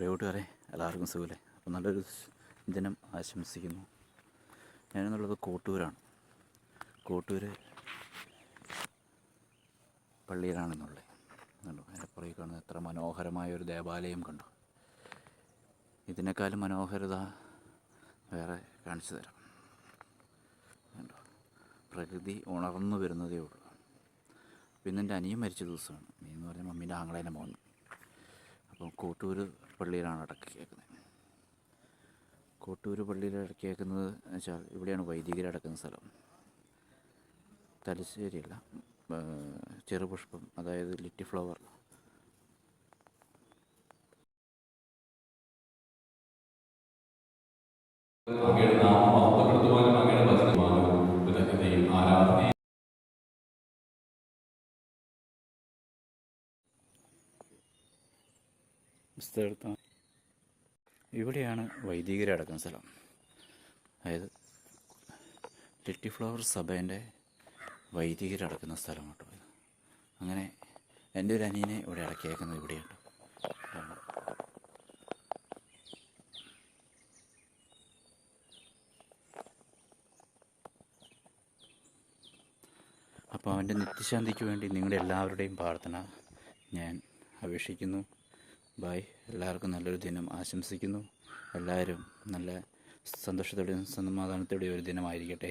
പ്രിയ കൂട്ടുകാരെ എല്ലാവർക്കും സുഖമല്ലേ? അപ്പോൾ നല്ലൊരു ദിനം ആശംസിക്കുന്നു. ഞാനെന്നുള്ളത് കോട്ടൂരാണ്. കോട്ടൂർ പള്ളിയിലാണെന്നുള്ളത്. കണ്ടോ? അതിന്റെ പുറകെ കാണുന്ന എത്ര മനോഹരമായ ഒരു ദേവാലയം കണ്ടു? ഇതിനേക്കാളും മനോഹരത വേറെ കാണിച്ചു തരാം. കണ്ടോ? പ്രകൃതി ഉണർന്നു വരുന്നതേ ഉള്ളൂ. പിന്നെ എന്റെ അനിയൻ മരിച്ച ദിവസമാണ്. നീ എന്ന് പറഞ്ഞാൽ മമ്മീന്റെ ആങ്ങളേന്റെ മോൻ. കോട്ടൂർ പള്ളിയിലാണ് അടക്കിയേക്കുന്നത് കോട്ടൂർ പള്ളിയിൽ അടക്കിയേക്കുന്നത് എന്ന് വെച്ചാൽ ഇവിടെയാണ് വൈദികർ അടക്കുന്ന സ്ഥലം. തലശ്ശേരിയല്ല ചെറുപുഷ്പം അതായത് ലിറ്റി ഫ്ലവർ. നാമം മഹത്വപ്പെടുത്തുവാനും പുസ്തകമെടുത്ത ഇവിടെയാണ് വൈദികരടക്കുന്ന സ്ഥലം. അതായത് ലിറ്റി ഫ്ലവർ സഭേന്റെ വൈദികരടക്കുന്ന സ്ഥലം കേട്ടോ അങ്ങനെ എന്റെ ഒരു അനിയനെ ഇവിടെ അടക്കിയേക്കുന്നത് ഇവിടെയുണ്ട് അപ്പോൾ അവന്റെ നിത്യശാന്തിക്ക് വേണ്ടി നിങ്ങളുടെ എല്ലാവരുടെയും പ്രാർത്ഥന ഞാൻ അപേക്ഷിക്കുന്നു. ബായ് എല്ലാവർക്കും നല്ലൊരു ദിനം ആശംസിക്കുന്നു. എല്ലാവരും നല്ല സന്തോഷത്തോടെയും സമാധാനത്തോടെയും ഒരു ദിനമായിരിക്കട്ടെ.